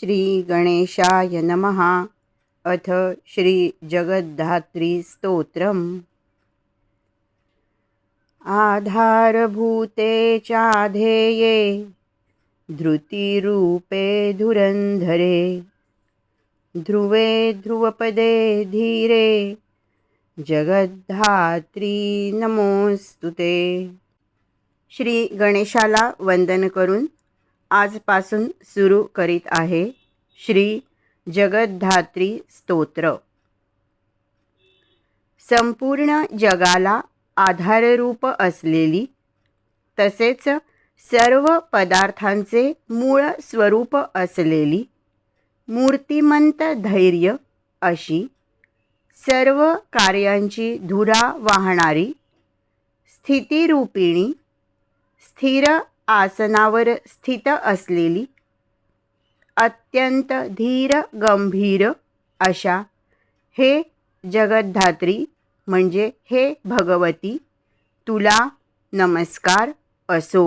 श्री गणेशाय नमः। अथ श्री जगद्धात्री स्तोत्रम्। आधारभूते चाधेये धृतिरूपे धुरन्धरे ध्रुवे ध्रुवपदे धीरे जगद्धात्री नमोस्तुते श्री गणेशाला वंदन करून आजपासून सुरू करीत आहे श्री जगद्धात्री स्तोत्र. संपूर्ण जगाला आधाररूप असलेली तसेच सर्व पदार्थांचे मूळ स्वरूप असलेली मूर्तिमंत धैर्य अशी सर्व कार्यांची धुरा वाहणारी स्थितिरूपिणी स्थिर आसनावर स्थित असलेली अत्यंत धीर गंभीर अशा हे जगद्धात्री म्हणजे हे भगवती तुला नमस्कार असो.